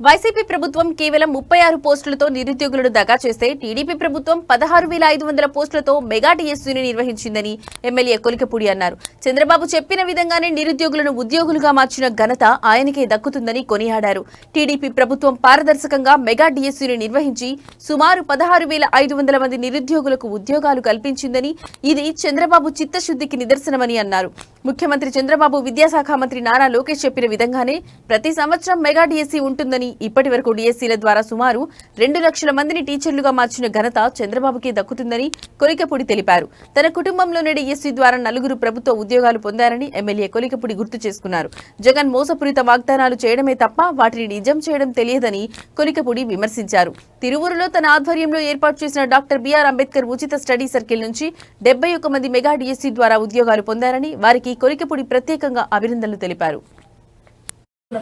YCP ప్రభుత్వం కేవలం ముప్పై ఆరు పోస్టులతో నిరుద్యోగులను దగా చేస్తే టీడీపీ ప్రభుత్వం పదహారు వేల ఐదు వందల పోస్టులతో మెగా టీఎస్సీని నిర్వహించిందని ఎమ్మెల్యే కొలికపూడి అన్నారు. చంద్రబాబు చెప్పిన విధంగానే నిరుద్యోగులను ఉద్యోగులుగా మార్చిన ఘనత ఆయనకే దక్కుతుందని కొనియాడారు. టీడీపీ ప్రభుత్వం పారదర్శకంగా మెగా టీఎస్సీని నిర్వహించి సుమారు పదహారు వేల ఐదు వందల మంది నిరుద్యోగులకు ఉద్యోగాలు కల్పించిందని ఇది చంద్రబాబు చిత్తశుద్ధికి నిదర్శనమని అన్నారు. ముఖ్యమంత్రి చంద్రబాబు విద్యాశాఖ మంత్రి నారా లోకేష్ చెప్పిన విధంగానే ప్రతి సంవత్సరం మెగా డిఎస్సీ ఉంటుందని ఇప్పటి వరకు డిఎస్సీల ద్వారా సుమారు రెండు లక్షల మందిని టీచర్లుగా మార్చిన ఘనత చంద్రబాబుకి దక్కుతుందని కొలికపూడి తెలిపారు. తన కుటుంబంలోని డిఎస్సీ ద్వారా నలుగురు ప్రభుత్వ ఉద్యోగాలు పొందారని ఎమ్మెల్యే కొలికపూడి గుర్తు చేసుకున్నారు. జగన్ మోసపూరిత వాగ్దానాలు చేయడమే తప్ప వాటిని నిజం చేయడం తెలియదని కొలికపూడి విమర్శించారు. తిరువురులో తన ఆధ్వర్యంలో ఏర్పాటు చేసిన డాక్టర్ బిఆర్ అంబేద్కర్ ఉచిత స్టడీ సర్కిల్ నుంచి డెబ్బై ఒక్క మంది మెగా డిఎస్సీ ద్వారా ఉద్యోగాలు పొందారని వారికి కొలికపూడి ప్రత్యేకంగా అభినందనలు తెలిపారు.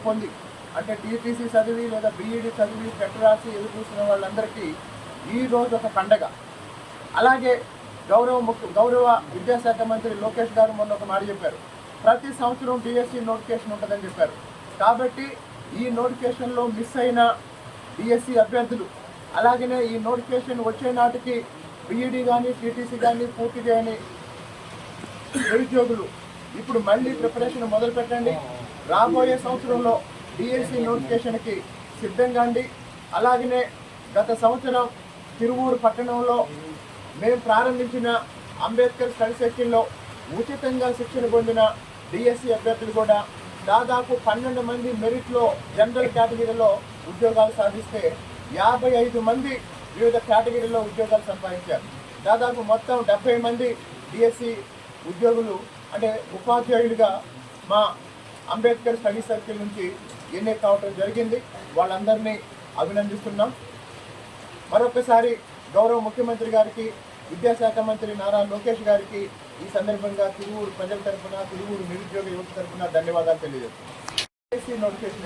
పొంది అంటే టీటీసీ చదివి లేదా బీఈడి చదివి టెట్ రాసి ఎదురు చూసిన వాళ్ళందరికీ ఈ రోజు ఒక పండగ. అలాగే గౌరవ ముఖ్య గౌరవ విద్యాశాఖ మంత్రి లోకేష్ గారు మొన్న ఒక మాట చెప్పారు. ప్రతి సంవత్సరం డిఎస్సి నోటిఫికేషన్ ఉంటుందని చెప్పారు. కాబట్టి ఈ నోటిఫికేషన్లో మిస్ అయిన డిఎస్సి అభ్యర్థులు అలాగనే ఈ నోటిఫికేషన్ వచ్చే నాటికి బీఈడి కానీ టీటీసీ కానీ పూర్తి చేయని నిరుద్యోగులు ఇప్పుడు మళ్ళీ ప్రిపరేషన్ మొదలు పెట్టండి. రాబోయే సంవత్సరంలో డిఎస్సి నోటిఫికేషన్కి సిద్ధంగా అండి అలాగనే గత సంవత్సరం తిరువూరు పట్టణంలో మేము ప్రారంభించిన అంబేద్కర్ స్టడీ సెక్షన్లో ఉచితంగా శిక్షణ పొందిన డిఎస్సి అభ్యర్థులు కూడా దాదాపు పన్నెండు మంది మెరిట్లో జనరల్ కేటగిరీలో ఉద్యోగాలు సాధిస్తే యాభై ఐదు మంది వివిధ కేటగిరీలో ఉద్యోగాలు సంపాదించారు. దాదాపు మొత్తం డెబ్బై మంది డిఎస్సి ఉద్యోగులు అంటే ఉపాధ్యాయుడిగా మా అంబేద్కర్ స్టడీ సర్కిల్ నుంచి ఎన్నిక కావటం జరిగింది. వాళ్ళందరినీ అభినందిస్తున్నాం. మరొకసారి గౌరవ ముఖ్యమంత్రి గారికి విద్యాశాఖ మంత్రి నారా లోకేష్ గారికి ఈ సందర్భంగా తిరువూరు ప్రజల తరఫున తిరువూరు నిరుద్యోగ యువత తరఫున ధన్యవాదాలు తెలియజేస్తున్నాం. నోటిఫికేషన్